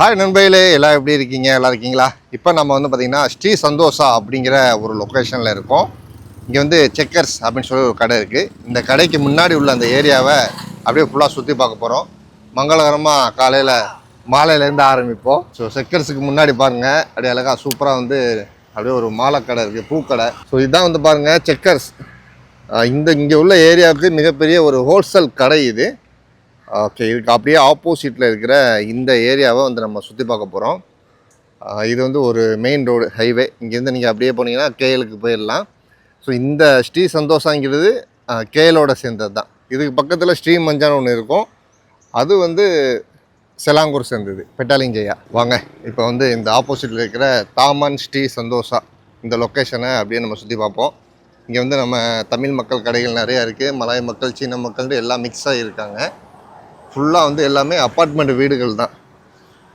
Hi நண்பையிலே எல்லாம் எப்படி இருக்கீங்க? எல்லாம் இருக்கீங்களா? இப்போ நம்ம வந்து பார்த்திங்கன்னா ஸ்ரீ சந்தோஷா அப்படிங்கிற ஒரு லொக்கேஷனில் இருக்கோம். இங்கே வந்து செக்கர்ஸ் அப்படின்னு சொல்லி ஒரு கடை இருக்குது இந்த கடைக்கு முன்னாடி உள்ள அந்த ஏரியாவை அப்படியே ஃபுல்லாக சுற்றி பார்க்க போகிறோம் மங்களகரமாக காலையில் மாலையிலேருந்து ஆரம்பிப்போம். ஸோ செக்கர்ஸுக்கு முன்னாடி பாருங்கள் அப்படியே அழகாக சூப்பராக வந்து அப்படியே ஒரு மாலை கடை இருக்குது பூக்கடை. ஸோ இதுதான் வந்து பாருங்கள் செக்கர்ஸ் இந்த இங்கே உள்ள ஏரியாவுக்கு மிகப்பெரிய ஒரு ஹோல்சேல் கடை இது. ஓகே இதுக்கு அப்படியே ஆப்போசிட்டில் இருக்கிற இந்த ஏரியாவை வந்து நம்ம சுற்றி பார்க்க போகிறோம் இது வந்து ஒரு மெயின் ரோடு ஹைவே இங்கேருந்து நீங்கள் அப்படியே போனீங்கன்னா கேஎலுக்கு போயிடலாம். ஸோ இந்த ஸ்ரீ சந்தோஷங்கிறது கேஎலோட சேர்ந்தது தான் இதுக்கு பக்கத்தில் ஸ்ரீ மஞ்சான்னு ஒன்று இருக்கும். அது வந்து செலாங்கூர் சேர்ந்தது பெட்டாலிங்கய்யா. வாங்க இப்போ வந்து இந்த ஆப்போசிட்டில் இருக்கிற தாமன் ஸ்ரீ சந்தோஷா இந்த லொக்கேஷனை அப்படியே நம்ம சுற்றி பார்ப்போம். இங்கே வந்து நம்ம தமிழ் மக்கள் கடைகள் நிறையா இருக்குது மலாய் மக்கள் சீன மக்கள் எல்லாம் மிக்ஸாக இருக்காங்க ஃபுல்லாக வந்து எல்லாமே அப்பார்ட்மெண்ட் வீடுகள் தான்.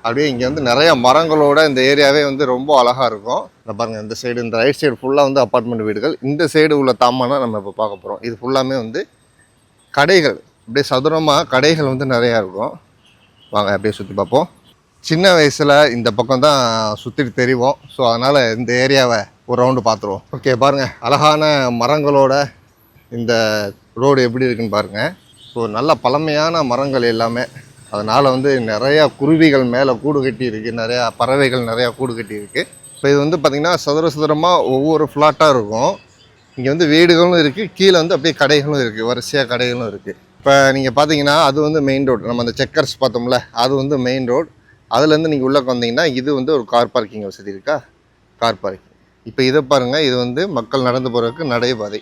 அப்படியே இங்கே வந்து நிறைய மரங்களோட இந்த ஏரியாவே வந்து ரொம்ப அழகாக இருக்கும். இந்த பாருங்கள் இந்த சைடு இந்த ரைட் சைடு ஃபுல்லாக வந்து அப்பார்ட்மெண்ட் வீடுகள். இந்த சைடு உள்ள தாமானா நம்ம இப்போ பார்க்க போகிறோம் இது ஃபுல்லாமே வந்து கடைகள். அப்படியே சதுரமாக கடைகள் வந்து நிறையா இருக்கும். வாங்க அப்படியே சுற்றி பார்ப்போம். சின்ன வயசில் இந்த பக்கம் தான் சுற்றிட்டு தெரிவோம். ஸோ அதனால் இந்த ஏரியாவை ஒரு ரவுண்டு பார்த்துருவோம். ஓகே பாருங்கள் அழகான மரங்களோட இந்த ரோடு எப்படி இருக்குன்னு பாருங்கள் ஸோ நல்ல பழமையான மரங்கள் எல்லாமே. அதனால் வந்து நிறையா குருவிகள் மேலே கூடு கட்டி இருக்குது நிறையா பறவைகள் நிறையா கூடு கட்டி இருக்குது இப்போ இது வந்து பார்த்திங்கன்னா சதுர சதுரமாக ஒவ்வொரு ஃப்ளாட்டாக இருக்கும். இங்கே வந்து வீடுகளும் இருக்குது கீழே வந்து அப்படியே கடைகளும் இருக்குது வரிசையாக கடைகளும் இருக்குது இப்போ நீங்கள் பார்த்தீங்கன்னா அது வந்து மெயின் ரோடு நம்ம அந்த செக்கர்ஸ் பார்த்தோம்ல அது வந்து மெயின் ரோடு அதுலேருந்து நீங்கள் உள்ளே வந்தீங்கன்னா இது வந்து ஒரு கார் பார்க்கிங் வசதி இருக்கா? கார் பார்க்கிங் இப்போ இதை பாருங்கள் இது வந்து மக்கள் நடந்து போகிறதுக்கு நடைபாதை.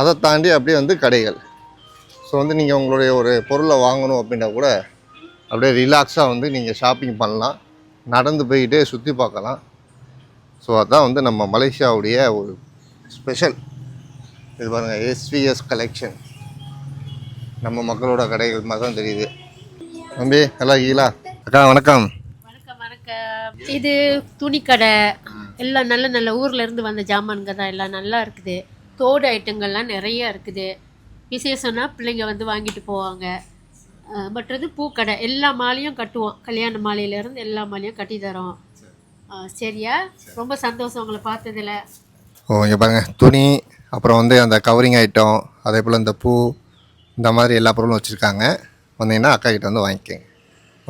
அதை தாண்டி அப்படியே வந்து கடைகள். ஸோ வந்து நீங்கள் உங்களுடைய ஒரு பொருளை வாங்கணும் அப்படின்னா கூட அப்படியே ரிலாக்ஸாக வந்து நீங்கள் ஷாப்பிங் பண்ணலாம். நடந்து போயிட்டே சுற்றி பார்க்கலாம். ஸோ அதான் வந்து நம்ம மலேசியாவுடைய ஒரு ஸ்பெஷல் இது பாருங்கள் எஸ்விஎஸ் கலெக்ஷன் நம்ம மக்களோட கடைகள் மாதிரி தான் தெரியுது. தம்பி நல்லா இருக்கீங்களா? அக்கா வணக்கம். வணக்கம் வணக்கம். இது துணிக்கடை. எல்லாம் நல்ல நல்ல ஊர்லேருந்து வந்த ஜாமான்கள் தான். எல்லாம் நல்லா இருக்குது. தோடு ஐட்டங்கள்லாம் நிறைய இருக்குது. விசேஷம்னா பிள்ளைங்க வந்து வாங்கிட்டு போவாங்க. மற்றது பூக்கடை. எல்லா மாலையும் கட்டுவோம். கல்யாண மாலையிலேருந்து எல்லா மாலையும் கட்டி தரோம். சரியா? ரொம்ப சந்தோஷம் உங்களை பார்த்ததில். ஓ இங்கே பாருங்கள் துணி அப்புறம் வந்து அந்த கவரிங் ஐட்டம் அதே போல் இந்த பூ இந்த மாதிரி எல்லா பொருளும் வச்சுருக்காங்க. வந்தீங்கன்னா அக்கா கிட்ட வந்து வாங்கிக்கோங்க.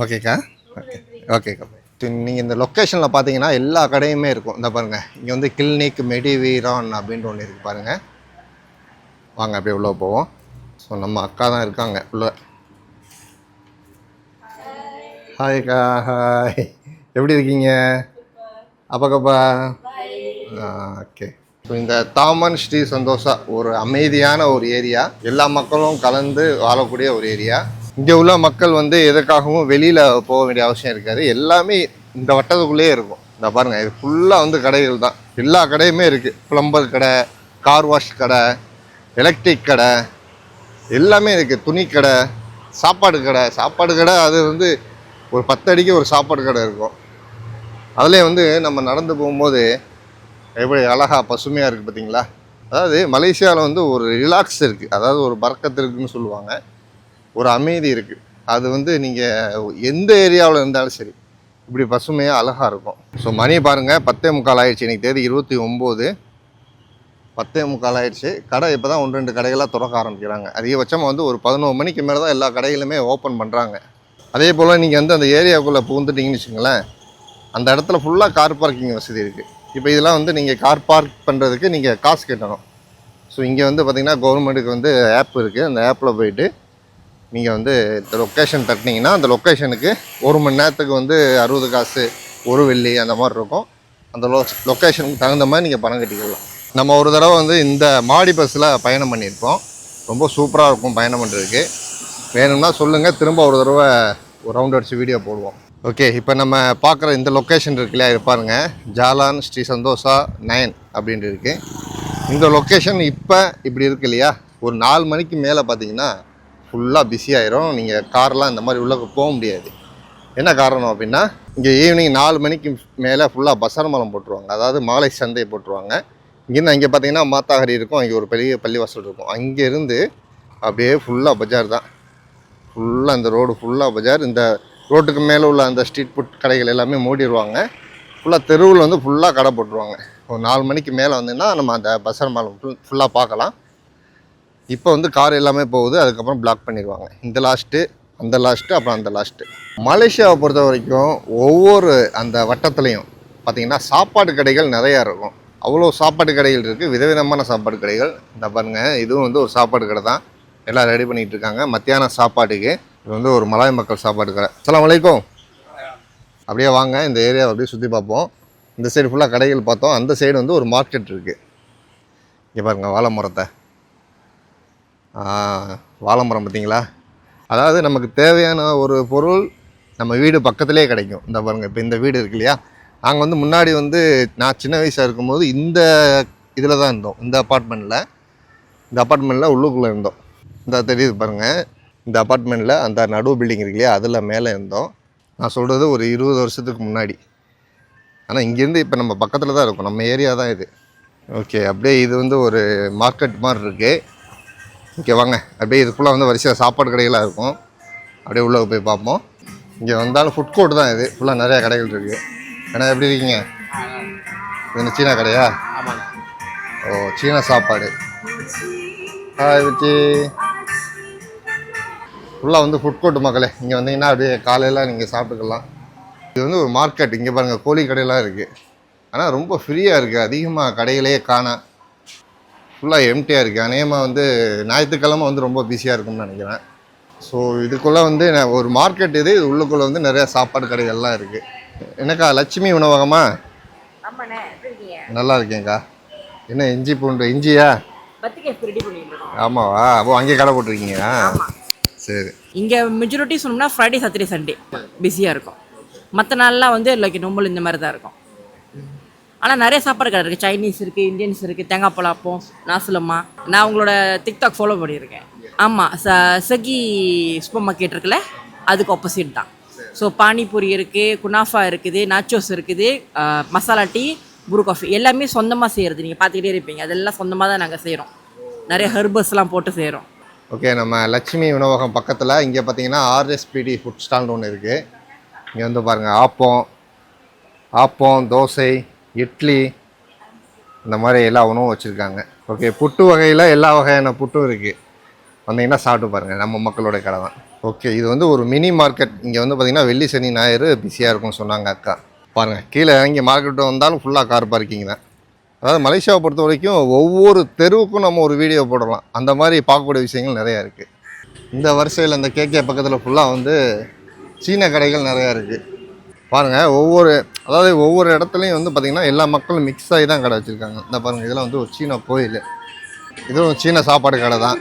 ஓகேக்கா ஓகே ஓகேக்கா நீங்கள் இந்த லொக்கேஷனில் பார்த்தீங்கன்னா எல்லா கடையுமே இருக்கும். இந்த பாருங்கள் இங்கே வந்து கிளினிக் மெடிவீரான் அப்படின்ட்டு ஒன்று இருக்குது பாருங்கள் வாங்க அப்படியே உள்ளே போவோம். ஸோ நம்ம அக்கா தான் இருக்காங்க உள்ளே. ஹாய் அக்கா ஹாய் எப்படி இருக்கீங்க? அப்பாக்கப்பா. ஓகே ஸோ இந்த தாமன் ஸ்ரீ சந்தோஷா ஒரு அமைதியான ஒரு ஏரியா. எல்லா மக்களும் கலந்து வாழக்கூடிய ஒரு ஏரியா. இங்கே உள்ள மக்கள் வந்து எதுக்காகவும் வெளியில் போக வேண்டிய அவசியம் இருக்காது. எல்லாமே இந்த வட்டத்துக்குள்ளேயே இருக்கும். இந்த பாருங்கள் இது ஃபுல்லாக வந்து கடைகள் தான். எல்லா கடையுமே இருக்குது ப்ளம்பர் கடை கார் வாஷ் கடை எலக்ட்ரிக் கடை எல்லாமே இருக்குது துணி கடை சாப்பாடு கடை. சாப்பாடு கடை அது வந்து ஒரு பத்து அடிக்கு ஒரு சாப்பாடு கடை இருக்கும். அதிலே வந்து நம்ம நடந்து போகும்போது எப்படி அழகாக பசுமையாக இருக்குது பார்த்தீங்களா அதாவது மலேசியாவில் வந்து ஒரு ரிலாக்ஸ் இருக்குது அதாவது ஒரு பறக்கத்து இருக்குதுன்னு சொல்லுவாங்க. ஒரு அமைதி இருக்குது அது வந்து நீங்கள் எந்த ஏரியாவில் இருந்தாலும் சரி இப்படி பசுமையாக அழகாக இருக்கும். ஸோ மணி பாருங்கள் பத்தே முக்கால் ஆயிடுச்சு. இன்னைக்கு தேதி இருபத்தி ஒம்பது. பத்தே முக்கால் ஆயிடுச்சு. கடை இப்போ தான் ஒன்று ரெண்டு கடைகளாக திறக்க ஆரம்பிக்கிறாங்க. அதிகபட்சமாக வந்து ஒரு பதினோரு மணிக்கு மேலே தான் எல்லா கடைகளுமே ஓப்பன் பண்ணுறாங்க அதே போல் நீங்கள் வந்து அந்த ஏரியாவுக்குள்ளே புகுந்துட்டிங்கன்னு வச்சுங்களேன் அந்த இடத்துல ஃபுல்லாக கார் பார்க்கிங் வசதி இருக்குது இப்போ இதெல்லாம் வந்து நீங்கள் கார் பார்க் பண்ணுறதுக்கு நீங்கள் காசு கட்டணும். ஸோ இங்கே வந்து பார்த்திங்கன்னா கவர்மெண்ட்டுக்கு வந்து ஆப் இருக்குது அந்த ஆப்பில் போயிட்டு நீங்கள் வந்து இந்த லொக்கேஷன் தட்டினீங்கன்னா அந்த லொக்கேஷனுக்கு ஒரு மணி நேரத்துக்கு வந்து அறுபது காசு ஒரு வெள்ளி அந்த மாதிரி இருக்கும். அந்த லொ லொக்கேஷனுக்கு தகுந்த மாதிரி நீங்கள் பணம் கட்டிக்கலாம். நம்ம ஒரு தடவை வந்து இந்த மாடி பஸ்ஸில் பயணம் பண்ணியிருப்போம் ரொம்ப சூப்பராக இருக்கும் பயணம் பண்ணுறதுக்கு வேணும்னா சொல்லுங்கள் திரும்ப ஒரு தடவை ஒரு ரவுண்ட் அடித்து வீடியோ போடுவோம். ஓகே இப்போ நம்ம பார்க்குற இந்த லொக்கேஷன் இருக்கு இல்லையா? இது ஜாலான் ஸ்ரீ சந்தோஷா நயன் அப்படின்ட்டு இருக்குது இந்த லொக்கேஷன் இப்போ இப்படி இருக்கு இல்லையா? ஒரு நாலு மணிக்கு மேலே பார்த்தீங்கன்னா ஃபுல்லாக பிஸி ஆயிரும். நீங்கள் கார்லாம் இந்த மாதிரி உள்ளே போக முடியாது. என்ன காரணம் அப்படின்னா இங்கே ஈவினிங் நாலு மணிக்கு மேலே ஃபுல்லாக பசரமலம் போட்டுருவாங்க. அதாவது மாலை சந்தை போட்டுருவாங்க. இங்கேருந்து அங்கே பார்த்தீங்கன்னா மாத்தாகரி இருக்கும். அங்கே ஒரு பெரிய பள்ளிவாசல் இருக்கும். அங்கேருந்து அப்படியே ஃபுல்லாக பஜார் தான். ஃபுல்லாக இந்த ரோடு ஃபுல்லாக பஜார். இந்த ரோட்டுக்கு மேலே உள்ள அந்த ஸ்ட்ரீட் ஃபுட் கடைகள் எல்லாமே மூடிடுவாங்க. ஃபுல்லாக தெருவில் வந்து ஃபுல்லாக கடை போட்டுருவாங்க. ஒரு நாலு மணிக்கு மேலே வந்தீங்கன்னா நம்ம அந்த பசர் மால் ஃபுல் ஃபுல்லாக பார்க்கலாம். இப்போ வந்து கார் எல்லாமே போகுது. அதுக்கப்புறம் பிளாக் பண்ணிடுவாங்க. இந்த லாஸ்ட்டு அந்த லாஸ்ட்டு அப்புறம் அந்த லாஸ்ட்டு மலேசியாவை பொறுத்த வரைக்கும் ஒவ்வொரு அந்த வட்டத்துலேயும் பார்த்தீங்கன்னா சாப்பாடு கடைகள் நிறையா இருக்கும். அவ்வளோ சாப்பாடு கடைகள் இருக்குது விதவிதமான சாப்பாடு கடைகள். இந்த பாருங்கள் இதுவும் வந்து ஒரு சாப்பாடு கடை தான். எல்லாம் ரெடி பண்ணிகிட்டு இருக்காங்க. மத்தியான சாப்பாட்டுக்கு இது வந்து ஒரு மலாய் மக்கள் சாப்பாடு கடை. அஸ்ஸலாமு வலைக்கும் அப்படியே வாங்க இந்த ஏரியாவை அப்படியே சுற்றி பார்ப்போம். இந்த சைடு ஃபுல்லாக கடைகள் பார்த்தோம். அந்த சைடு வந்து ஒரு மார்க்கெட் இருக்குது இங்கே பாருங்கள் வாழை மரத்தை வாழை மரம் பார்த்தீங்களா? அதாவது நமக்கு தேவையான ஒரு பொருள் நம்ம வீடு பக்கத்துலேயே கிடைக்கும். இந்த பாருங்க இப்போ இந்த வீடு இருக்கு இல்லையா? நாங்கள் வந்து முன்னாடி வந்து நான் சின்ன வயசாக இருக்கும்போது இந்த இதில் தான் இருந்தோம். இந்த அப்பார்ட்மெண்ட்டில் இந்த அப்பார்ட்மெண்ட்டில் உள்ளுக்குள்ளே இருந்தோம். இந்த தெரியுது பாருங்கள் இந்த அப்பார்ட்மெண்ட்டில் அந்த நடுவு பில்டிங் இருக்கு இல்லையா? அதில் மேலே இருந்தோம். நான் சொல்கிறது ஒரு இருபது வருஷத்துக்கு முன்னாடி. ஆனால் இங்கேருந்து இப்போ நம்ம பக்கத்தில் தான் இருக்கும். நம்ம ஏரியா தான் இது. ஓகே அப்படியே இது வந்து ஒரு மார்க்கெட் மாதிரி இருக்குது இங்கே வாங்க. அப்படியே இதுக்குள்ளே வந்து வரிசையாக சாப்பாடு கடைகளாக இருக்கும். அப்படியே உள்ளே போய் பார்ப்போம். இங்கே வந்தாலும் ஃபுட் கோர்ட் தான் இது. ஃபுல்லாக நிறையா கடைகள் இருக்குது ஏன்னா எப்படி இருக்கீங்க? இது என்ன சீனா கடையா? ஆமாங்க ஓ சீனா சாப்பாடு. ஹாய் விச்சி ஃபுல்லாக வந்து ஃபுட் கோர்ட் மக்களே இங்கே வந்தீங்கன்னா அப்படியே காலையில் நீங்கள் சாப்பிட்டுக்கலாம். இது வந்து ஒரு மார்க்கெட் இங்கே பாருங்கள் கோழி கடையெல்லாம் இருக்குது ஆனால் ரொம்ப ஃப்ரீயாக இருக்குது அதிகமாக கடைகளையே காணா. ஃபுல்லாக எம்டியாக இருக்குது அநேகமாக வந்து ஞாயிற்றுக்கிழமை வந்து ரொம்ப பிஸியாக இருக்கும்னு நினைக்கிறேன். ஸோ இதுக்குள்ளே வந்து ஒரு மார்க்கெட் இது இது உள்ளுக்குள்ளே வந்து நிறையா சாப்பாடு கடைகள்லாம் இருக்குது என்னக்கா லட்சுமி உணவகமா? நல்லா இருக்கேங்க்கா என்ன இஞ்சி பூண்டு இஞ்சியா? ஆமாவா அப்போ அங்கேயே கடை போட்டிருக்கீங்க சரி. இங்கே மெஜாரிட்டி சொன்னோம்னா ஃப்ரைடே சாட்டர்டே சண்டே பிஸியாக இருக்கும். மற்ற நாள்லாம் வந்து லைக் நொம்பல் இந்த மாதிரி தான் இருக்கும். ஆனால் நிறைய சாப்பாடு கடை இருக்குது சைனீஸ் இருக்குது இந்தியன்ஸ் இருக்குது தேங்காய் பழாப்பம் நாசுலம்மா. நான் உங்களோட டிக்டாக் ஃபாலோ பண்ணியிருக்கேன் ஆமாம் ச சகி சூப்பர் மார்க்கெட் இருக்குல்ல அதுக்கு ஆப்போசிட் தான். ஸோ பானிபூரி இருக்குது குனாஃபா இருக்குது நாச்சோஸ் இருக்குது மசாலா டீ ப்ரூ காஃபி எல்லாமே சொந்தமாக செய்கிறது நீங்கள் பார்த்துக்கிட்டே இருப்பீங்க. அதெல்லாம் சொந்தமாக தான் நாங்கள் செய்கிறோம் நிறைய ஹெர்பஸ்லாம் போட்டு செய்கிறோம் ஓகே நம்ம லட்சுமி உணவகம் பக்கத்தில் இங்கே பார்த்தீங்கன்னா ஆர்எஸ்பிடி ஃபுட் ஸ்டால்னு ஒன்று இருக்குது இங்கே வந்து பாருங்கள் ஆப்பம் ஆப்பம் தோசை இட்லி இந்த மாதிரி எல்லா உணவும் வச்சுருக்காங்க. ஓகே புட்டு வகையில் எல்லா வகையான புட்டும் இருக்குது வந்தீங்கன்னா சாப்பிட்டு பாருங்கள் நம்ம மக்களோட கடை தான். ஓகே இது வந்து ஒரு மினி மார்க்கெட் இங்கே வந்து பார்த்திங்கன்னா வெள்ளி சனி ஞாயிறு பிஸியாக இருக்கும்னு சொன்னாங்க அக்கா. பாருங்கள் கீழே இறங்கி மார்க்கெட்டு வந்தாலும் ஃபுல்லாக கார் பார்க்கிங் தான். அதாவது மலேசியாவை பொறுத்த வரைக்கும் ஒவ்வொரு தெருவுக்கும் நம்ம ஒரு வீடியோ போடலாம். அந்த மாதிரி பார்க்கக்கூடிய விஷயங்கள் நிறையா இருக்குது இந்த வரிசையில் இந்த கேகே பக்கத்தில் ஃபுல்லாக வந்து சீன கடைகள் நிறையா இருக்குது பாருங்கள் ஒவ்வொரு அதாவது ஒவ்வொரு இடத்துலையும் வந்து பார்த்திங்கன்னா எல்லா மக்களும் மிக்ஸ் ஆகி தான் கடை வச்சுருக்காங்க. இந்த பாருங்கள் இதெல்லாம் வந்து ஒரு சீன கோயில். இதுவும் சீன சாப்பாடு கடை தான்.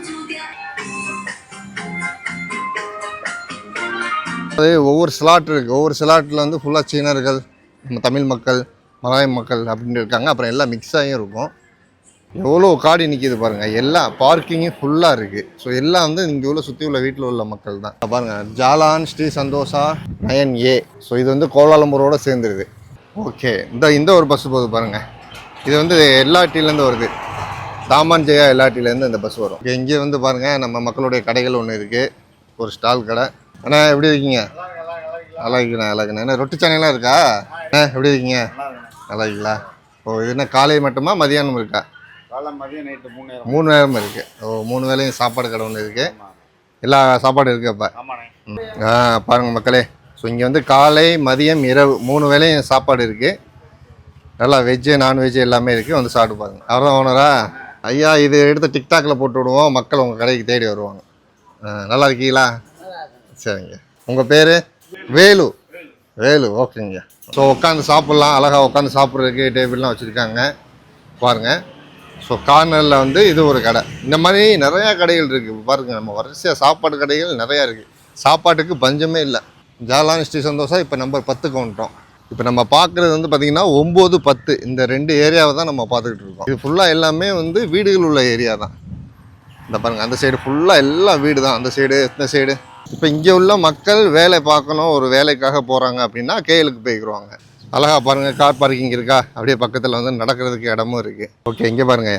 அதே ஒவ்வொரு ஸ்லாட் இருக்குது ஒவ்வொரு ஸ்லாட்டில் வந்து ஃபுல்லாக சீனர்கள் நம்ம தமிழ் மக்கள் மலாய மக்கள் அப்படின்னு இருக்காங்க. அப்புறம் எல்லாம் மிக்ஸ் ஆகியும் இருக்கும். எவ்வளோ காடி நிற்கிது பாருங்கள் எல்லாம் பார்க்கிங்கும் ஃபுல்லாக இருக்குது ஸோ எல்லாம் வந்து இங்கே உள்ள சுற்றி உள்ள வீட்டில் உள்ள மக்கள் தான். பாருங்கள் Jalan Sri Santosha nine A. So இது வந்து கோலாலம்பூரோட சேர்ந்துருது. ஓகே இந்த இந்த ஒரு பஸ் போகுது பாருங்கள் இது வந்து எல்லாட்டிலேருந்து வருது. தாமான் ஜெயா எல்லாட்டிலேருந்து இந்த பஸ் வரும். இங்கே வந்து பாருங்கள் நம்ம மக்களுடைய கடைகள் ஒன்று இருக்குது ஒரு ஸ்டால் கடை. அண்ணா எப்படி இருக்கீங்க? நல்லா இருக்கீங்களா நல்லா இருக்கேண்ணா. என்ன ரொட்டி சாணையெல்லாம் இருக்கா? அண்ணா எப்படி இருக்கீங்க? நல்லா இருக்கீங்களா? ஓ இது என்ன காலை மட்டுமா மதியானம் இருக்கா? மூணு நேரம். இருக்குது ஓ மூணு வேளையும் சாப்பாடு கடை ஒன்று இருக்குது எல்லா சாப்பாடும் இருக்குது அப்போ? ஆ பாருங்கள் மக்களே. ஸோ இங்கே வந்து காலை மதியம் இரவு மூணு வேளையும் சாப்பாடு இருக்குது நல்லா வெஜ்ஜு நான்வெஜ்ஜு எல்லாமே இருக்குது வந்து சாப்பிட்டு பாருங்க. அவர்தான் ஓனரா ஐயா இது எடுத்து டிக்டாக்ல போட்டு விடுவோம். மக்கள் உங்கள் கடைக்கு தேடி வருவாங்க. ஆ, நல்லா இருக்கீங்களா? சரிங்க உங்கள் பேர்? வேலு. வேலு ஓகேங்க. ஸோ உட்காந்து சாப்பிட்லாம். அழகாக உட்காந்து சாப்பிட்றதுக்கு டேபிள்லாம் வச்சுருக்காங்க. பாருங்கள் ஸோ கார்னரில் வந்து இது ஒரு கடை. இந்த மாதிரி நிறையா கடைகள் இருக்குது பாருங்கள் நம்ம வரிசையாக சாப்பாடு கடைகள் நிறையா இருக்குது சாப்பாட்டுக்கு பஞ்சமே இல்லை. ஜாலான் ஸ்ரீ சந்தோஷா இப்போ நம்பர் பத்துக்கு வந்துட்டோம் இப்போ நம்ம பார்க்குறது வந்து பார்த்திங்கன்னா ஒம்பது பத்து. இந்த ரெண்டு ஏரியாவை தான் நம்ம பார்த்துக்கிட்டு இருக்கோம். இது ஃபுல்லாக எல்லாமே வந்து வீடுகள் உள்ள ஏரியா தான். இந்த பாருங்கள் அந்த சைடு ஃபுல்லாக எல்லாம் வீடு தான் அந்த சைடு இந்த சைடு இப்போ இங்கே உள்ள மக்கள் வேலை பார்க்கணும் ஒரு வேலைக்காக போகிறாங்க அப்படின்னா கேஎலுக்கு போய்க்குருவாங்க. அழகா பாருங்கள் கார் பார்க்கிங் இருக்கா? அப்படியே பக்கத்தில் வந்து நடக்கிறதுக்கு இடமும் இருக்குது ஓகே இங்கே பாருங்க.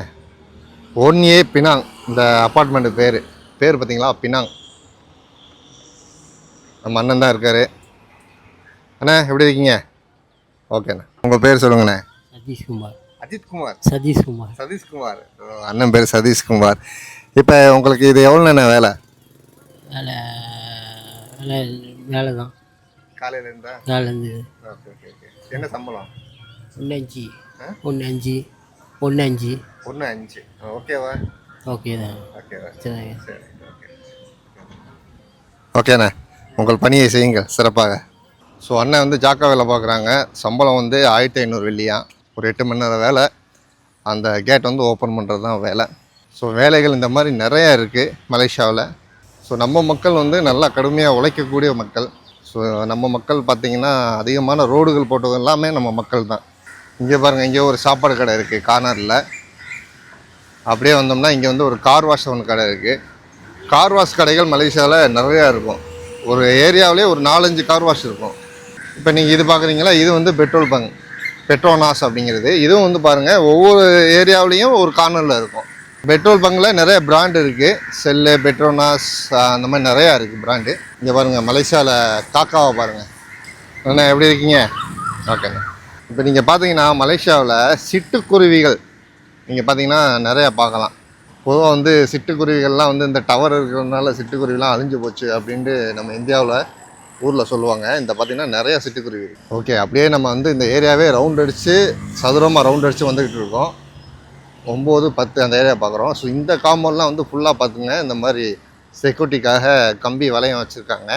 ஒன் ஏ பினாங் இந்த அப்பார்ட்மெண்ட்டு பேர். பேர் பார்த்தீங்களா பினாங் நம்ம அண்ணன் தான் இருக்கார். அண்ணா எப்படி இருக்கீங்க? ஓகேண்ணா உங்கள் பேர் சொல்லுங்கண்ணே. சதீஷ்குமார். அஜித்குமார். சதீஷ்குமார். சதீஷ்குமார். அண்ணன் பேர் சதீஷ்குமார். இப்போ உங்களுக்கு இது எவ்வளோண்ணே வேலை? வேலை வேலை தான் காலையில் இருந்தா வேலை இருந்தது ஓகே ஓகே ஓகே. என்ன சம்பளம்? ஒன்று அஞ்சு. ஒன்று அஞ்சு. ஒன்று அஞ்சு. ஒன்று அஞ்சு. ஓகேவா? ஓகே தான் ஓகேவா? சரி சரி ஓகே. ஓகேண்ணே. உங்கள் பணியை செய்யுங்கள். சிறப்பாக. ஸோ அண்ணன் வந்து ஜாக்கா வேலை பார்க்குறாங்க. சம்பளம் வந்து ஆயிரத்தி ஐநூறு வெள்ளியா? ஒரு எட்டு மணி நேரம் வேலை. அந்த கேட் வந்து ஓப்பன் பண்ணுறது தான் வேலை. ஸோ வேலைகள் இந்த மாதிரி நிறைய இருக்குது மலேசியாவில். ஸோ நம்ம மக்கள் வந்து நல்லா கடுமையாக உழைக்கக்கூடிய மக்கள். ஸோ நம்ம மக்கள் பார்த்திங்கன்னா அதிகமான ரோடுகள் போட்டது எல்லாமே நம்ம மக்கள் தான். இங்கே பாருங்கள் இங்கே ஒரு சாப்பாடு கடை இருக்குது கார்னரில். அப்படியே வந்தோம்னா இங்கே வந்து ஒரு கார் வாஷ் ஒன்று கடை இருக்குது கார் வாஷ் கடைகள் மலேசியாவில் நிறையா இருக்கும். ஒரு ஏரியாவிலே ஒரு நாலஞ்சு கார் வாஷ் இருக்கும். இப்போ நீங்கள் இது பார்க்குறீங்களா இது வந்து பெட்ரோல் பங்க் பெட்ரோனாஸ் அப்படிங்கிறது. இதுவும் வந்து பாருங்கள் ஒவ்வொரு ஏரியாவிலையும் ஒரு கார்னரில் இருக்கும். பெட்ரோல் பங்கில் நிறைய பிராண்டு இருக்குது செல்லு பெட்ரோனாஸ் அந்த மாதிரி நிறையா இருக்குது பிராண்டு இங்கே பாருங்கள் மலேசியாவில் காக்காவை பாருங்கள் அண்ணா எப்படி இருக்கீங்க? ஓகேண்ணா இப்போ நீங்கள் பார்த்தீங்கன்னா மலேசியாவில் சிட்டுக்குருவிகள் நீங்கள் பார்த்தீங்கன்னா நிறையா பார்க்கலாம். பொதுவாக வந்து சிட்டுக்குருவிகள்லாம் வந்து இந்த டவர் இருக்கிறதுனால சிட்டுக்குருவிலாம் அழிஞ்சு போச்சு அப்படின்ட்டு நம்ம இந்தியாவில் ஊரில் சொல்லுவாங்க. இந்த பார்த்தீங்கன்னா நிறைய சிட்டுக்குருவி ஓகே அப்படியே நம்ம வந்து இந்த ஏரியாவே ரவுண்ட் அடித்து சதுரமாக ரவுண்ட் அடித்து வந்துக்கிட்டு இருக்கோம். ஒம்பது பத்து அந்த ஏரியா பார்க்குறோம். ஸோ இந்த காம்பவுண்ட்லாம் வந்து ஃபுல்லாக பார்த்துங்க இந்த மாதிரி செக்யூரிட்டிக்காக கம்பி வளையம் வச்சுருக்காங்க.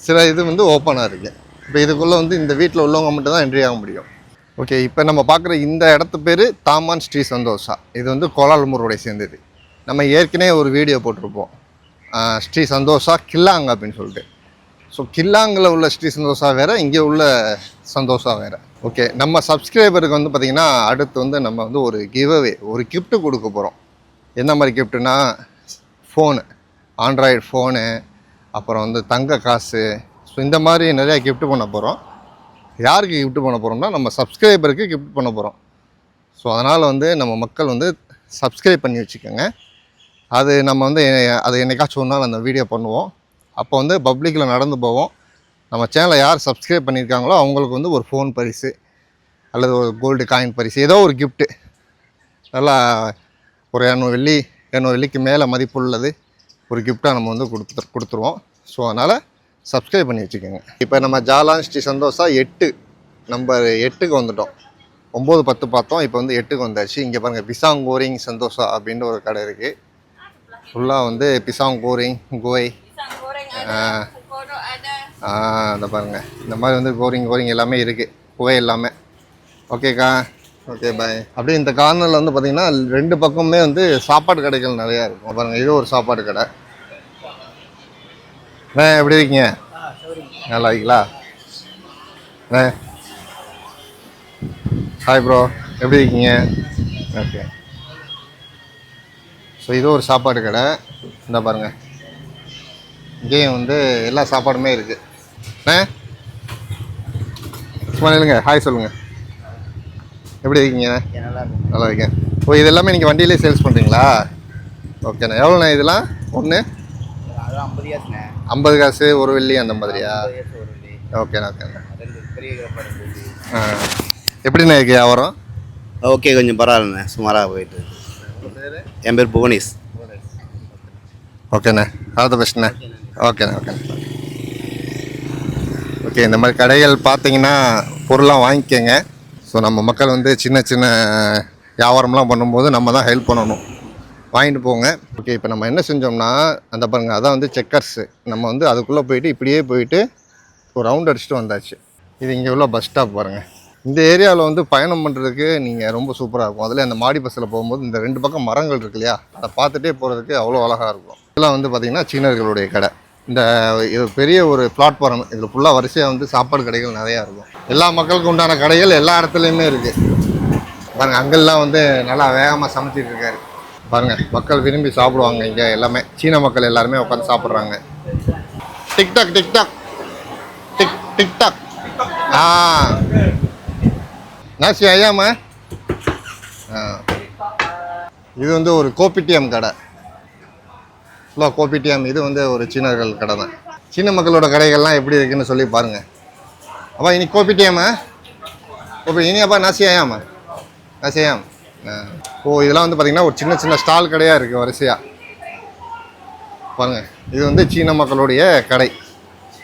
சில இது வந்து ஓப்பனாக இருக்குது இப்போ இதுக்குள்ளே வந்து இந்த வீட்டில் உள்ளவங்க மட்டும் தான் என்ட்ரி ஆக முடியும். ஓகே இப்போ நம்ம பார்க்குற இந்த இடத்து பேர் தாமான் ஸ்ரீ சந்தோஷா. இது வந்து கோலாலம்பூரோடைய சேர்ந்தது. நம்ம ஏற்கனவே ஒரு வீடியோ போட்டிருப்போம். ஸ்ரீ சந்தோஷா கில்லாங் அப்படின்னு சொல்லிட்டு. ஸோ கில்லாங்கில் உள்ள ஸ்ரீ சந்தோஷா வேறு இங்கே உள்ள சந்தோஷா வேறு. ஓகே நம்ம சப்ஸ்கிரைபருக்கு வந்து பார்த்திங்கன்னா அடுத்து வந்து நம்ம வந்து ஒரு கிவ்அவே ஒரு கிஃப்ட்டு கொடுக்க போகிறோம் என்ன மாதிரி கிஃப்ட்டுனா ஃபோனு ஆண்ட்ராய்டு ஃபோனு அப்புறம் வந்து தங்க காசு ஸோ இந்த மாதிரி நிறையா கிஃப்ட் பண்ண போகிறோம் யாருக்கு கிஃப்ட் பண்ண போகிறோம்னா நம்ம சப்ஸ்கிரைபருக்கு கிஃப்ட் பண்ண போகிறோம் ஸோ அதனால் வந்து நம்ம மக்கள் வந்து சப்ஸ்கிரைப் பண்ணி வச்சுக்கோங்க. அது நம்ம வந்து அது என்னைக்காச்சும் ஒரு நாள் அந்த வீடியோ பண்ணுவோம். அப்போ வந்து பப்ளிக்கில் நடந்து போவோம். நம்ம சேனலை யார் சப்ஸ்கிரைப் பண்ணியிருக்காங்களோ அவங்களுக்கு வந்து ஒரு ஃபோன் பரிசு அல்லது ஒரு கோல்டு காயின் பரிசு ஏதோ ஒரு கிஃப்ட்டு நல்லா ஒரு இரநூறு வெள்ளி இரநூறு வெள்ளிக்கு மேலே மதிப்புள்ளது ஒரு கிஃப்டாக நம்ம வந்து கொடுத்து கொடுத்துருவோம். ஸோ அதனால் சப்ஸ்கிரைப் பண்ணி வச்சுக்கோங்க. இப்போ நம்ம ஜாலான் ஸ்ரீ சந்தோஷா எட்டு நம்பர் எட்டுக்கு வந்துட்டோம். ஒம்பது பத்து பார்த்தோம் இப்போ வந்து எட்டுக்கு வந்தாச்சு. இங்கே பாருங்கள் பிசாங் கோரிங் சந்தோஷா அப்படின்ற ஒரு கடை இருக்குது ஃபுல்லாக வந்து பிசாங் கோரிங் கோய் ஆ ஆ இந்த பாருங்க. இந்த மாதிரி வந்து போரிங் போரிங் எல்லாமே இருக்குது குவை எல்லாமே. ஓகேக்கா ஓகே பாய் அப்படியே இந்த கார்னரில் வந்து பார்த்தீங்கன்னா ரெண்டு பக்கமுமே வந்து சாப்பாடு கடைகள் நிறையா இருக்கும். பாருங்கள் இது ஒரு சாப்பாடு கடை. அண்ணே எப்படி இருக்கீங்க? நல்லா இருக்கீங்களா? அண்ணே. ஹாய் ப்ரோ எப்படி இருக்கீங்க? ஓகே ஸோ இது ஒரு சாப்பாடு கடை. இந்த பாருங்கள் இங்கேயும் வந்து எல்லா சாப்பாடுமே இருக்குது சும்மா இல்லைங்க ஹாய் சொல்லுங்கள் எப்படி இருக்கீங்க? நல்லா இருக்கேன். ஓ இது எல்லாமே நீங்கள் வண்டியிலே சேல்ஸ் பண்ணுறீங்களா ஓகேண்ணா எவ்வளோண்ணா இதெல்லாம்? ஒன்று அது ஐம்பது காசு ஒரு வெள்ளி அந்த மாதிரியா. ஓகேண்ணா ஓகேண்ணா. ஆ. எப்படிண்ணா இருக்கு வியாபாரம்? ஓகே கொஞ்சம் பரவாயில்லண்ணே. சுமாராக போயிட்டு. என் பேர் புவனேஷ். ஓகேண்ணே ஆல் த பெஸ்ட்ண்ணே ஓகேண்ணே ஓகேண்ணே ஓகே இந்த மாதிரி கடைகள் பார்த்தீங்கன்னா பொருளாக வாங்கிக்கோங்க. ஸோ நம்ம மக்கள் வந்து சின்ன சின்ன வியாபாரம்லாம் பண்ணும்போது நம்ம தான் ஹெல்ப் பண்ணணும். வாங்கிட்டு போங்க. ஓகே இப்போ நம்ம என்ன செஞ்சோம்னா அந்த பாருங்கள் அதான் வந்து செக்கர்ஸு நம்ம வந்து அதுக்குள்ளே போயிட்டு இப்படியே போயிட்டு ஒரு ரவுண்ட் அடிச்சுட்டு வந்தாச்சு. இது இங்கே உள்ள பஸ் ஸ்டாப் பாருங்கள் இந்த ஏரியாவில் வந்து பயணம் பண்ணுறதுக்கு நீங்கள் ரொம்ப சூப்பராக இருக்கும். அதில் அந்த மாடி பஸ்ஸில் போகும்போது இந்த ரெண்டு பக்கம் மரங்கள் இருக்கு இல்லையா? அதை பார்த்துட்டே போகிறதுக்கு அவ்வளோ அழகாக இருக்கும். இதெல்லாம் வந்து பார்த்திங்கன்னா சீனர்களுடைய கடை. இந்த இது பெரிய ஒரு பிளாட்ஃபார்ம் இதில் ஃபுல்லாக வரிசையாக வந்து சாப்பாடு கடைகள் நிறையா இருக்கும். எல்லா மக்களுக்கும் உண்டான கடைகள் எல்லா இடத்துலையுமே இருக்குது பாருங்கள் அங்கெல்லாம் வந்து நல்லா வேகமாக சமைச்சிட்டு இருக்காரு. பாருங்கள் மக்கள் விரும்பி சாப்பிடுவாங்க இங்கே எல்லாமே. சீன மக்கள் எல்லாருமே உட்காந்து சாப்பிட்றாங்க. டிக்டாக் டிக்டாக் டிக் டிக்டாக் ஆ. நாசி ஐயாமா ஆ. இது வந்து ஒரு கோபிடிஎம் கடை. ஃபுல்லாக கோபிடிஎம் இது வந்து ஒரு சீனர்கள் கடை தான். சீன மக்களோட கடைகள்லாம் எப்படி இருக்குன்னு சொல்லி பாருங்கள் அப்பா இனி kopi கோபி இனி அப்பா நசியாயாமா நசியாம் ஓ இதெல்லாம் வந்து பார்த்தீங்கன்னா ஒரு சின்ன சின்ன ஸ்டால் கடையாக இருக்குது வரிசையாக பாருங்கள் இது வந்து சீன மக்களுடைய கடை.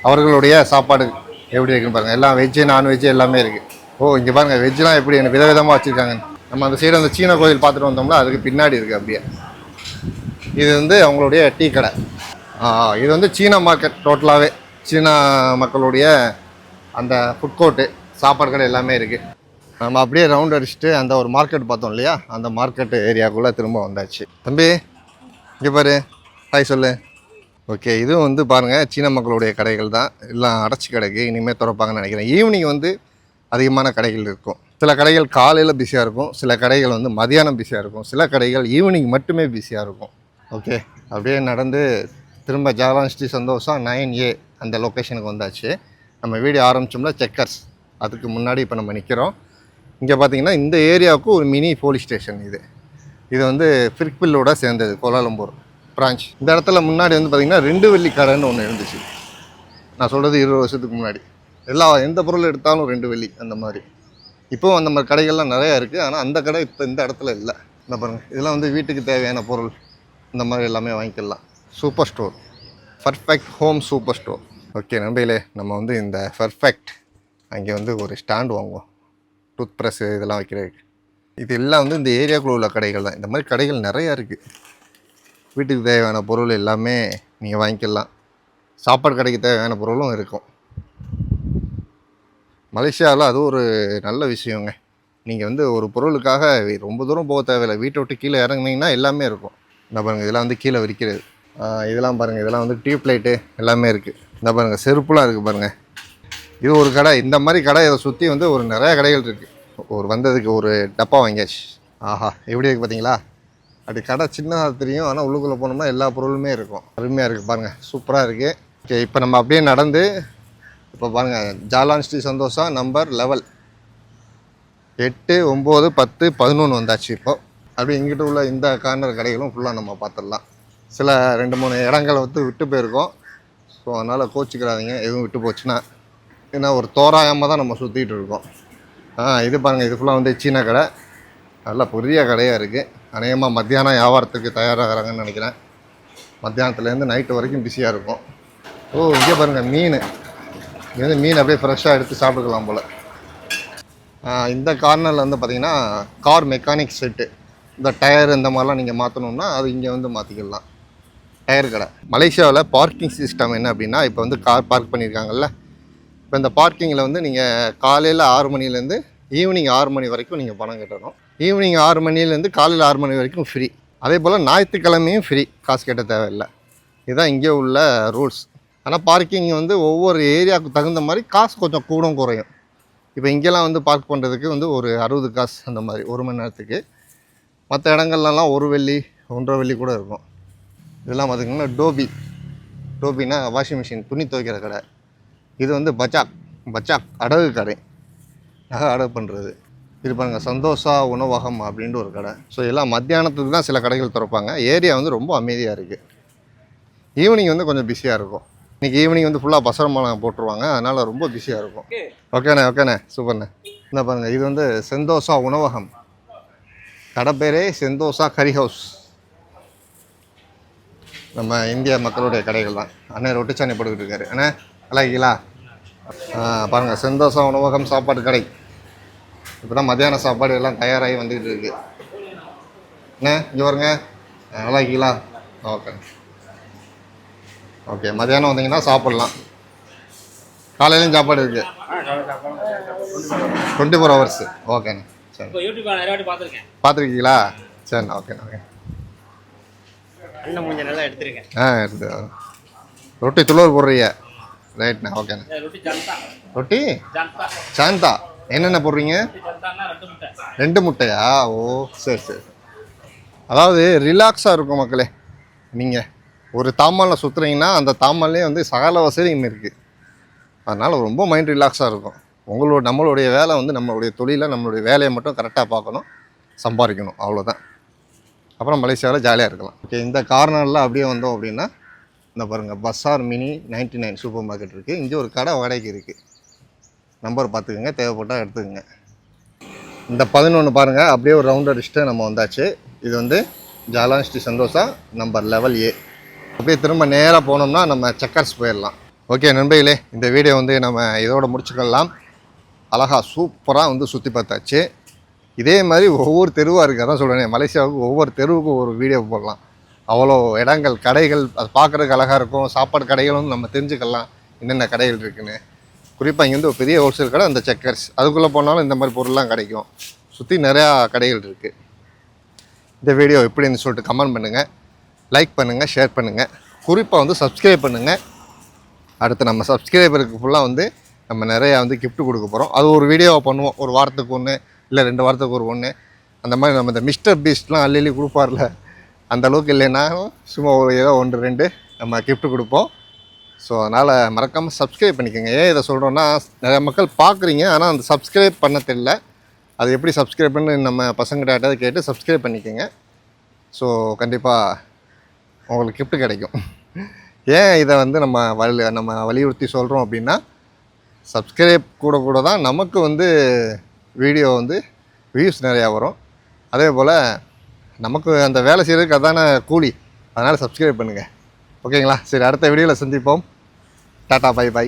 அவர்களுடைய சாப்பாடு எப்படி இருக்குன்னு பாருங்கள் எல்லாம் வெஜ்ஜு நான்வெஜ்ஜு எல்லாமே இருக்குது ஓ இங்கே பாருங்க வெஜ்ஜெலாம் எப்படி விதவிதமாக வச்சுருக்காங்க நம்ம அந்த சைடு அந்த சீன கோயில் பார்த்துட்டு வந்தோம்னா அதுக்கு பின்னாடி இருக்குது அப்படியே. இது வந்து அவங்களுடைய டீ கடை. இது வந்து சீனா மார்க்கெட் டோட்டலாகவே சீனா மக்களுடைய அந்த ஃபுட் கோர்ட்டு சாப்பாடு கடை எல்லாமே இருக்குது நம்ம அப்படியே ரவுண்ட் அடிச்சுட்டு அந்த ஒரு மார்க்கெட் பார்த்தோம் இல்லையா? அந்த மார்க்கெட் ஏரியாக்குள்ளே திரும்ப வந்தாச்சு. தம்பி இங்கே பாரு. ஹாய் சொல்லு. ஓகே இதுவும் வந்து பாருங்கள் சீன மக்களுடைய கடைகள் தான். எல்லாம் அடைச்சி கடைக்கு. இனிமேல் திறப்பாங்கன்னு நினைக்கிறேன். ஈவினிங் வந்து அதிகமான கடைகள் இருக்கும். சில கடைகள் காலையில் பிஸியாக இருக்கும். சில கடைகள் வந்து மதியானம் பிஸியாக இருக்கும். சில கடைகள் ஈவினிங் மட்டுமே பிஸியாக இருக்கும். ஓகே. அப்படியே நடந்து திரும்ப ஜாலான் ஸ்ரீ சந்தோஷம் நைன் ஏ அந்த லொக்கேஷனுக்கு வந்தாச்சு. நம்ம வீடியோ ஆரம்பித்தோம்னா செக்கர்ஸ் அதுக்கு முன்னாடி இப்போ நம்ம நிற்கிறோம் இங்கே பார்த்தீங்கன்னா இந்த ஏரியாவுக்கு ஒரு மினி போலீஸ் ஸ்டேஷன் இது. இது வந்து ஃபிர்க்பில்லோட சேர்ந்தது கோலாலம்பூர் பிரான்ச் இந்த இடத்துல முன்னாடி வந்து பார்த்திங்கன்னா ரெண்டு வெள்ளி கடைன்னு ஒன்று இருந்துச்சு. நான் சொல்கிறது இருபது வருஷத்துக்கு முன்னாடி. எல்லா எந்த பொருள் எடுத்தாலும் ரெண்டு வெள்ளி அந்த மாதிரி. இப்போவும் அந்த மாதிரி கடைகள்லாம் நிறையா இருக்குது ஆனால் அந்த கடை இப்போ இந்த இடத்துல இல்லை. இந்த பாருங்கள் இதெல்லாம் வந்து வீட்டுக்கு தேவையான பொருள். இந்த மாதிரி எல்லாமே வாங்கிக்கலாம். Super store perfect home super store okay நம்பிலே நம்ம வந்து இந்த பர்ஃபெக்ட் அங்கே வந்து ஒரு ஸ்டாண்ட் வாங்குவோம். டூத் ப்ரெஸ்ஸு இதெல்லாம் வைக்கிறதுக்கு. இது எல்லாம் வந்து இந்த ஏரியாக்குள்ள உள்ள கடைகள் தான். இந்த மாதிரி கடைகள் நிறையா இருக்குது வீட்டுக்கு தேவையான பொருள் எல்லாமே நீங்கள் வாங்கிக்கலாம். சாப்பாடு கடைக்கு தேவையான பொருளும் இருக்கும். மலேசியாவில் அது ஒரு நல்ல விஷயங்க. நீங்கள் வந்து ஒரு பொருளுக்காக ரொம்ப தூரம் போக தேவையில்லை. வீட்டை விட்டு கீழே இறங்குனீங்கன்னா எல்லாமே இருக்கும். இந்த பாருங்கள் இதெல்லாம் வந்து கீழே விற்கிறது இதெல்லாம் பாருங்கள் இதெல்லாம் வந்து டியூப் லைட்டு எல்லாமே இருக்குது இந்த பாருங்கள் செருப்புலாம் இருக்குது பாருங்கள் இது ஒரு கடை. இந்த மாதிரி கடை இதை சுற்றி வந்து ஒரு நிறையா கடைகள் இருக்குது ஒரு வந்ததுக்கு ஒரு டப்பா வாங்கியாச்சு. ஆஹா எப்படி இருக்குது பார்த்தீங்களா அப்படி கடை சின்னதாக தெரியும் ஆனால் உள்ளுக்குள்ளே போனோம்னா எல்லா பொருளுமே இருக்கும். அருமையாக இருக்குது பாருங்கள் சூப்பராக இருக்குது ஓகே இப்போ நம்ம அப்படியே நடந்து இப்போ பாருங்கள் Jalan Sri Santosha number level எட்டு ஒம்பது பத்து பதினொன்று வந்தாச்சு இப்போ. அப்படியே இங்கிட்ட உள்ள இந்த கார்னர் கடைகளும் ஃபுல்லாக நம்ம பார்த்துடலாம் சில ரெண்டு மூணு இடங்களை வந்து விட்டு போயிருக்கோம். ஸோ அதனால் கோச்சிக்கிறாதீங்க எதுவும் விட்டு போச்சுன்னா ஏன்னா ஒரு தோராயமாக தான் நம்ம சுற்றிட்டு இருக்கோம். ஆ இது பாருங்கள் இது ஃபுல்லாக வந்து சீன கடை. நல்லா பெரிய கடையாக இருக்குது அநேகமாக மத்தியானம் வியாபாரத்துக்கு தயாராகிறாங்கன்னு நினைக்கிறேன். மத்தியானத்துலேருந்து நைட்டு வரைக்கும் பிஸியாக இருக்கும். ஓ இங்கே பாருங்கள் மீன். இது வந்து மீன் அப்படியே ஃப்ரெஷ்ஷாக எடுத்து சாப்பிட்டுக்கலாம் போல். இந்த கார்னரில் வந்து பார்த்திங்கன்னா கார் மெக்கானிக் செட்டு இந்த டயர் இந்த மாதிரிலாம் நீங்கள் மாற்றணும்னா அது இங்கே வந்து மாற்றிக்கலாம் டயர் கடை. மலேசியாவில் பார்க்கிங் சிஸ்டம் என்ன அப்படின்னா இப்போ வந்து கார் பார்க் பண்ணியிருக்காங்கல்ல இப்போ இந்த பார்க்கிங்கில் வந்து நீங்கள் காலையில் ஆறு மணிலேருந்து ஈவினிங் ஆறு மணி வரைக்கும் நீங்கள் பணம் கட்டணும். ஈவினிங் ஆறு மணிலேருந்து காலையில் ஆறு மணி வரைக்கும் ஃப்ரீ அதே போல் ஞாயிற்றுக்கிழமையும் ஃப்ரீ காசு கட்ட தேவையில்லை. இதுதான் இங்கே உள்ள ரூல்ஸ் ஆனால் பார்க்கிங் வந்து ஒவ்வொரு ஏரியாவுக்கு தகுந்த மாதிரி காசு கொஞ்சம் கூடும் குறையும். இப்போ இங்கெல்லாம் வந்து பார்க் பண்ணுறதுக்கு வந்து ஒரு அறுபது காசு அந்த மாதிரி ஒரு மணி நேரத்துக்கு. மற்ற இடங்கள்லாம் ஒரு வெள்ளி ஒன்றரை வெள்ளி கூட இருக்கும். இதெல்லாம் பார்த்திங்கன்னா டோபி. டோபினா வாஷிங் மிஷின் துணி துவைக்கிற கடை. இது வந்து பச்சாக் பச்சாக் அடகு கடை. நகை அடகு பண்ணுறது இது பாருங்கள் சந்தோஷா உணவகம் அப்படின்ட்டு ஒரு கடை. ஸோ எல்லாம் மத்தியானத்துக்கு தான் சில கடைகள் திறப்பாங்க. ஏரியா வந்து ரொம்ப அமைதியாக இருக்குது ஈவினிங் வந்து கொஞ்சம் பிஸியாக இருக்கும். இன்றைக்கி ஈவினிங் வந்து ஃபுல்லாக பசரமானம் போட்டுருவாங்க. அதனால் ரொம்ப பிஸியாக இருக்கும். ஓகேண்ணே ஓகேண்ணே சூப்பர்ண்ணே இந்த பாருங்கள் இது வந்து செந்தோசா உணவகம். கடை பேரே செந்தோசா கரி ஹவுஸ் நம்ம இந்திய மக்களுடைய கடைகள் தான். அண்ணன் ரொட்டிச்சாணி போட்டுக்கிட்டு இருக்காரு. அண்ணே நல்லா இருக்கீங்களா ஆ, பாருங்க செந்தோசா உணவகம் சாப்பாடு கடை. இப்போ தான் மத்தியான சாப்பாடு எல்லாம் தயாராகி வந்துக்கிட்டு இருக்கு. அண்ணே இங்கே நல்லா இருக்கீங்களா ஓகே. ஓகே மத்தியானம் வந்தீங்கன்னா சாப்பிட்லாம். காலையிலையும் சாப்பாடு இருக்குது டுவெண்ட்டி ஃபோர் ஹவர்ஸ். ஓகேண்ணே. சரி. இப்போ யூடியூப்ல நிறைய வாட்டி பார்த்துருக்கேன். பார்த்துருக்கீங்களா? சரிண்ணா ஓகேண்ணா ஓகே அண்ணன் மூஞ்ச நல்லா எடுத்திருக்கேன் ஆ எடுத்து ரொட்டி துளூர் போடுறீங்க. ரைட்ண்ணா ஓகேண்ணா ரொட்டி ஜனதா. ரொட்டி? ஜனதா. சாந்தா என்னென்ன போடுறீங்க? ரெண்டு முட்டையா? ஓ சரி சரி. அதாவது ரிலாக்ஸாக இருக்கும் மக்களே நீங்கள் ஒரு தாமாலில் சுற்றுறீங்கன்னா அந்த தாமாலே வந்து சகல வசதியும் இருக்குது அதனால் ரொம்ப மைண்ட் ரிலாக்ஸாக இருக்கும். உங்களோட நம்மளுடைய வேலை வந்து நம்மளுடைய தொழிலை நம்மளுடைய வேலையை மட்டும் கரெக்டாக பார்க்கணும் சம்பாதிக்கணும். அவ்வளோதான் அப்புறம் மலேசியாவில் ஜாலியாக இருக்கலாம். ஓகே இந்த கார்னரில் அப்படியே வந்தோம் அப்படின்னா இந்த பாருங்கள் Bazaar mini ninety nine super market இருக்குது இங்கே ஒரு கடை வாடகைக்கு இருக்குது நம்பர் பார்த்துக்கோங்க தேவைப்பட்டால் எடுத்துக்கோங்க. இந்த பதினொன்று பாருங்கள் அப்படியே ஒரு ரவுண்ட் அடிச்சுட்டு நம்ம வந்தாச்சு. இது வந்து Jalan Sri Santosha number level A அப்படியே திரும்ப நேராக போனோம்னா நம்ம செக்கர்ஸ் போயிடலாம். ஓகே நண்பர்களே இந்த வீடியோ வந்து நம்ம இதோட முடிச்சுக்கலாம். அழகாக சூப்பராக வந்து சுற்றி பார்த்தாச்சு. இதே மாதிரி ஒவ்வொரு தெருவாக இருக்குது அதான் சொல்கிறேன் மலேசியாவுக்கு ஒவ்வொரு தெருவுக்கும் ஒரு வீடியோ போடலாம். அவ்வளோ இடங்கள் கடைகள் அது பார்க்குறதுக்கு அழகாக இருக்கும். சாப்பாடு கடைகளும் நம்ம தெரிஞ்சுக்கலாம். என்னென்ன கடைகள் இருக்குன்னு. குறிப்பாக இங்கே வந்து ஒரு பெரிய ஹோல்சேல் கடை அந்த செக்கர்ஸ் அதுக்குள்ளே போனாலும் இந்த மாதிரி பொருள்லாம் கிடைக்கும். சுற்றி நிறையா கடைகள் இருக்குது இந்த வீடியோ எப்படின்னு சொல்லிட்டு கமெண்ட் பண்ணுங்கள் லைக் பண்ணுங்கள் ஷேர் பண்ணுங்கள் குறிப்பாக வந்து சப்ஸ்கிரைப் பண்ணுங்கள் அடுத்து நம்ம சப்ஸ்கிரைபருக்கு ஃபுல்லாக வந்து நம்ம நிறையா வந்து கிஃப்ட் கொடுக்க போகிறோம் அது ஒரு வீடியோவை பண்ணுவோம். ஒரு வாரத்துக்கு ஒன்று இல்லை ரெண்டு வாரத்துக்கு ஒரு ஒன்று அந்த மாதிரி நம்ம இந்த மிஸ்டர் பீஸ்ட்லாம் அள்ளி கொடுப்பார்ல. அந்த அளவுக்கு இல்லைனாலும் சும்மா ஒரு ஏதோ ஒன்று ரெண்டு நம்ம கிஃப்ட் கொடுப்போம். ஸோ அதனால் மறக்காமல் சப்ஸ்கிரைப் பண்ணிக்கோங்க. ஏன் இதை சொல்கிறோன்னா நிறைய மக்கள் பார்க்குறீங்க ஆனால் அந்த சப்ஸ்கிரைப் பண்ண தெரியல அது எப்படி சப்ஸ்கிரைப் பண்ணு நம்ம பசங்கிட்ட கேட்டு சப்ஸ்கிரைப் பண்ணிக்கோங்க. ஸோ கண்டிப்பாக உங்களுக்கு கிஃப்ட் கிடைக்கும். ஏன் இதை வந்து நம்ம வலி நம்ம வலியுறுத்தி சொல்கிறோம் அப்படின்னா சப்ஸ்கிரைப் கூட கூட தான் நமக்கு வந்து வீடியோ வந்து வியூஸ் நிறையா வரும். அதே போல் நமக்கு அந்த வேலை செய்கிறதுக்கு அதான கூலி. அதனால் சப்ஸ்கிரைப் பண்ணுங்கள் ஓகேங்களா சரி அடுத்த வீடியோவில் சந்திப்போம். Tata bye by